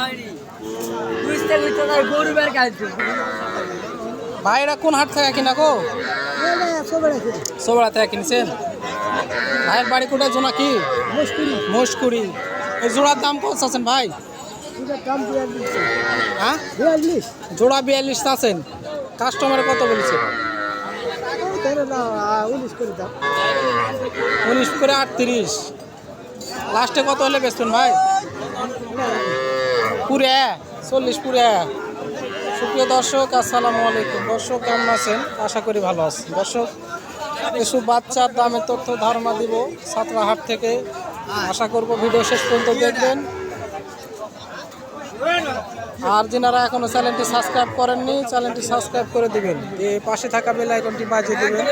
হয়নি। বুঝতে বুঝতে তার গরু বের কাটছে ভাই এটা কোন হাট থেকে কিনা গো? সোবড়া থেকে কিনছেন? ভাইয়ের বাড়ি কোটায় জোনা কি? মুশকুরি। এই জোড়ার দাম কত আছেন ভাই? হ্যাঁ? জোড়া বিয়াল্লিশ আছেন কাস্টমারে কত বলেছে? উনিশ করে আটত্রিশ। লাস্টে কত হলে বেচবেন ভাই? পুরে, চল্লিশ পুরে। সুপ্রিয় দর্শক, আসসালামু আলাইকুম। দর্শক, কেমন আছেন? আশা করি ভালো আছেন। দর্শক, কিছু বাচ্চার দামের তথ্য ধারণা দিব সাতরাহাট থেকে। আশা করব ভিডিও শেষ পর্যন্ত দেখবেন। আর যেনারা এখনও চ্যানেলটি সাবস্ক্রাইব করেননি, চ্যানেলটি সাবস্ক্রাইব করে দিবেন। যে পাশে থাকা বেল আইকনটি বাজিয়ে দিবেন।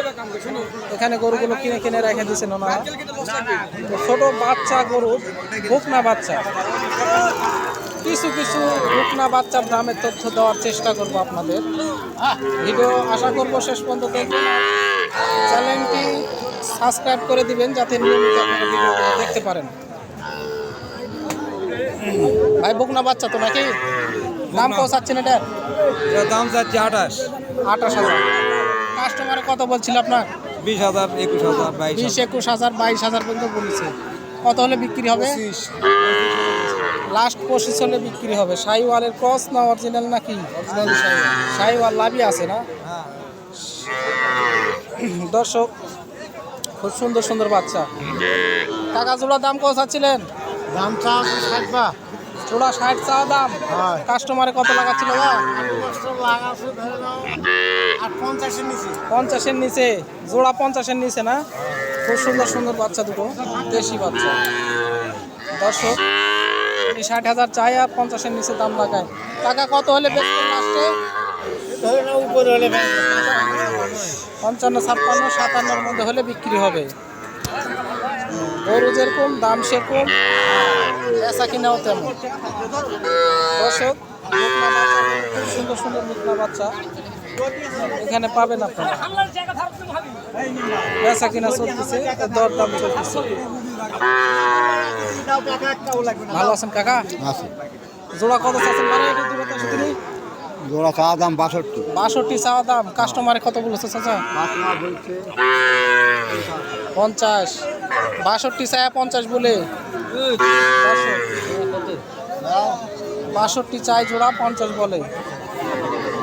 এখানে গরুগুলো কিনে কিনে রেখে দিয়েছেন ওনারা। ছোট বাচ্চা গরু ভুকনা বাচ্চা কিছু কিছু ভুকনা বাচ্চার দামের তথ্য দেওয়ার চেষ্টা করব আপনাদের। ভিডিও আশা করব শেষ পর্যন্ত দেখবেন। চ্যানেলটি সাবস্ক্রাইব করে দিবেন যাতে নিয়মিত আপনারা ভিডিওগুলো দেখতে পারেন। ভাই বকনা বাচ্চা তো নাকি? দাম পৌঁছাচ্ছেন এটা? এটার দাম যাচ্ছে আঠাশ। আঠাশ হাজার। কাস্টমারে কত বলছিল আপনার? বিশ হাজার একুশ হাজার বাইশ বিশ একুশ হাজার বাইশ হাজার পর্যন্ত বলেছে। কত হলে বিক্রি হবে? লাস্ট হলে বিক্রি হবে। শাহিওয়ালের ক্রস না অরিজিনাল নাকি? অরিজিনাল শাহিওয়াল লাভই আছে না? দর্শক খুব সুন্দর সুন্দর বাচ্চা। টাকা জোড়া দাম কত চাচ্ছিলেন? দাম চা থাকবা জোড়া ষাট চা দাম। কাস্টমারে কত লাগাচ্ছিল বা পঞ্চাশের নিচে? জোড়া পঞ্চাশের নিচে না? খুব সুন্দর সুন্দর বাচ্চা দুটো দেশি বাচ্চা। দর্শক এই ষাট হাজার চাই আর পঞ্চাশের নিচে দাম লাগায়। টাকা কত হলে বেচবেন লাস্টে পঞ্চান্ন, ছাপ্পান্ন, সাতান্নর মধ্যে হলে বিক্রি হবে। গরু যেরকম, দাম সেরকম, বেচা কিনাও তেমন। দর্শক খুব সুন্দর সুন্দর মুখনা বাচ্চা। এখানে পাবেন আপনারা। বেচা কিনা চলতেছে দর দাম চলতেছে। ভালো আছেন কাকা? জোড়া কত মানে তিনি জোড়া চা দাম বাষট্টি। বাষট্টি চাওয়া দাম। কাস্টমারে কত বলেছে চাচা? পঞ্চাশ। বাষট্টি চায়া পঞ্চাশ বলে। বাষট্টি। চাই জোড়া পঞ্চাশ বলে মনে হয় এরা বিক্রি হবে।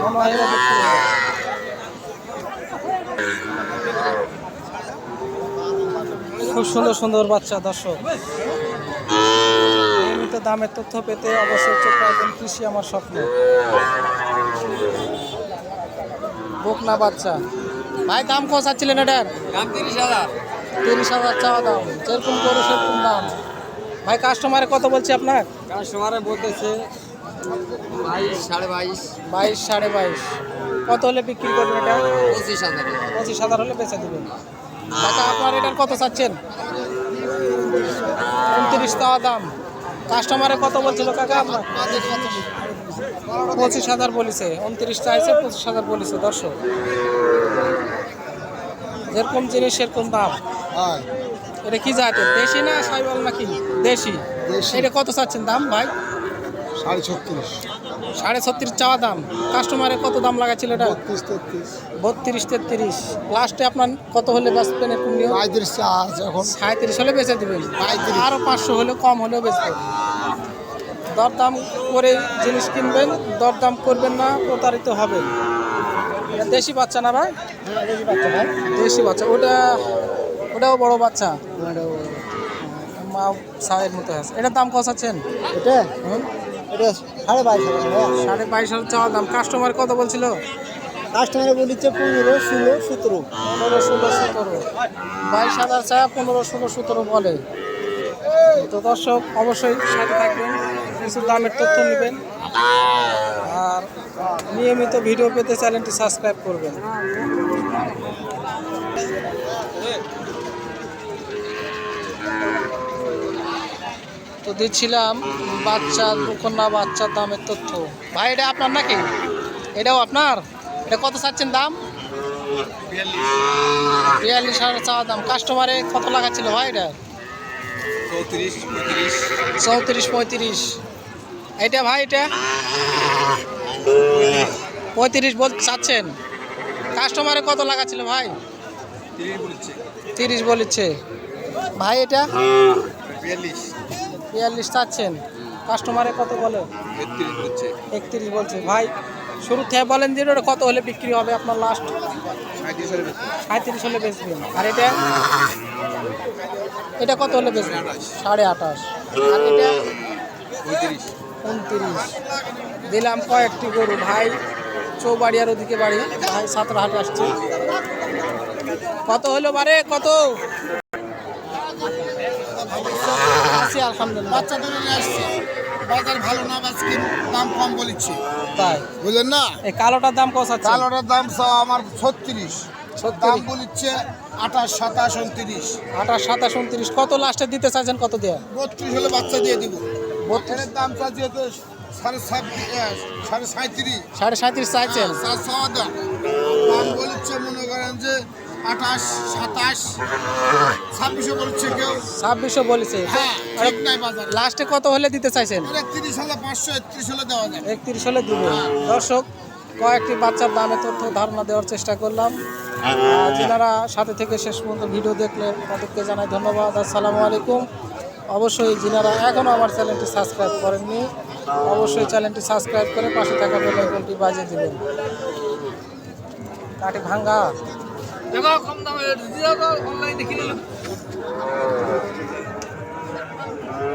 খুব সুন্দর সুন্দর বাচ্চা দর্শক। নিয়মিত দামের তথ্য পেতে অবশ্যই চোখ রাখবেন কৃষি আমার স্বপ্ন। বকনা বাচ্চা। ভাই দাম কত চাচ্ছিলেন এটার? দাম তিরিশ হাজার। তিরিশ হাজার চাওয়া দাম। যেরকম করে সেরকম দাম। ভাই কাস্টমারে কত বলছে আপনার? কাস্টমারে বলতেছে বাইশ সাড়ে বাইশ। বাইশ সাড়ে বাইশ। কত হলে বিক্রি করবেন এটা? পঁচিশ হাজার। পঁচিশ হাজার হলে বেচে দেবেন। টাকা আপনার এটার কত চাচ্ছেন? উনত্রিশ চাওয়া দাম। কাস্টমারে কত বলছিল কাকা আপনার? পঁচিশ হাজার বলেছে। উনত্রিশ চাইছে পঁচিশ হাজার বলেছে। দর্শক যেরকম জিনিস সেরকম দাম। এটা কি জাতের? দেশি না সাইওয়াল নাকি? দেশি। দেশি। এটা কত চাচ্ছেন দাম ভাই? সাড়ে ছত্রিশ। সাড়ে ছত্রিশ চাওয়া দাম। কাস্টমারে কত দাম লাগাচ্ছিল এটা? বত্রিশ তেত্রিশ। বত্রিশ তেত্রিশ। লাস্টে আপনার কত হলে বেচবেন এরকম পঁয়ত্রিশ এখন। সাঁত্রিশ হলে বেচে দেবেন। আরও পাঁচশো হলে কম হলেও বেচবেন দরদাম করে জিনিস কিনবেন দরদাম করবেন না প্রতারিত হবেন। এটা দেশি বাচ্চা না ভাই? দেশি বাচ্চা। ওটা ওটাও বড় বাচ্চা। মা সায়ের মতো আছে। এটার দাম কত আছেন এটা এটা সাড়ে বাইশ হাজার সাড়ে বাইশ হাজার চাওয়া দাম। কাস্টমার কত বলছিল? কাস্টমারে বলেছে পনেরো ষোলো সতেরো। পনেরো ষোলো সতেরো। বাইশ হাজার চা পনেরো ষোলো সতেরো বলে। তো দর্শক অবশ্যই সাথে থাকবেন। কিছু দামের তথ্য নেবেন। আর নিয়মিত ভিডিও পেতে চ্যানেলটি সাবস্ক্রাইব করবেন। তো দিচ্ছিলাম বাচ্চা কন্যা বাচ্চার দামের তথ্য। ভাই এটা আপনার নাকি? এটাও আপনার? এটা কত চাচ্ছেন দাম? বিয়াল্লিশ হাজার চাওয়া দাম। কাস্টমারে কত লাগাচ্ছিল ভাই এটা? চৌত্রিশ পঁয়ত্রিশ। এটা ভাই এটা? পঁয়ত্রিশ বল চাচ্ছেন। কাস্টমারে কত লাগাচ্ছিল ভাই? তিরিশ বলেছে। ভাই এটা? বিয়াল্লিশ। বিয়াল্লিশ চাচ্ছেন। কাস্টমারে কত বলে? একত্রিশ বলছে। ভাই শুরু থেকে বলেন যে ওটা কত হলে বিক্রি হবে আপনার লাস্ট সাঁত্রিশ হলে বেচবেন আর এটা? এটা কত হলে বেচবেন সাড়ে আঠাশ। আর এটা? উনত্রিশ। দিলাম কয়েকটি গরু। ভাই চৌবাড়িয়ার ওদিকে বাড়ি। ভাই সাতরা হাটে আসছে। কত হলো বারে? কত? আলহামদুলিল্লাহ। বাচ্চা ধরে নিয়ে আসছে। বাজার ভালো না আজকে দাম কম বলেছি। তাই? বুঝলেন না? এই কালোটার দাম কত আছে কালোটার দাম সব আমার ছত্রিশ। দাম 36 বলিচ্ছে আঠাশ সাতাশ উনত্রিশ। আঠাশ সাতাশ উনত্রিশ। কত লাস্টে দিতে চাইছেন কত দেয়া? বত্রিশ হলে বাচ্চা দিয়ে দিব। বত্রিশ? এর দাম হতো সাড়ে সাড়ে সাঁত্রিশ সাড়ে সাঁত্রিশ চাইছেন? আঠাশ সাতাশ। ছাব্বিশে বলছে কেউ। ছাব্বিশশো বলেছে। হ্যাঁ ঠিক নাই বাজার। লাস্টে কত হলে দিতে চাইছেন? তিরিশ হলে পাঁচশো একত্রিশ হলে দেওয়া যায়। একত্রিশ হলে দিবে। দর্শক কয়েকটি বাচ্চার দামে তথ্য ধারণা দেওয়ার চেষ্টা করলাম। যারা সাথে থেকে শেষ পর্যন্ত ভিডিও দেখলেন তাদেরকে জানাই ধন্যবাদ। আসসালামু আলাইকুম। অবশ্যই যিনারা এখনও আমার চ্যানেলটি সাবস্ক্রাইব করেননি অবশ্যই চ্যানেলটি সাবস্ক্রাইব করে পাশে থাকা বেল আইকনটি বাজিয়ে দেবেন। কাটি ভাঙ্গা। দেখো কম দামে অনলাইনে কিনে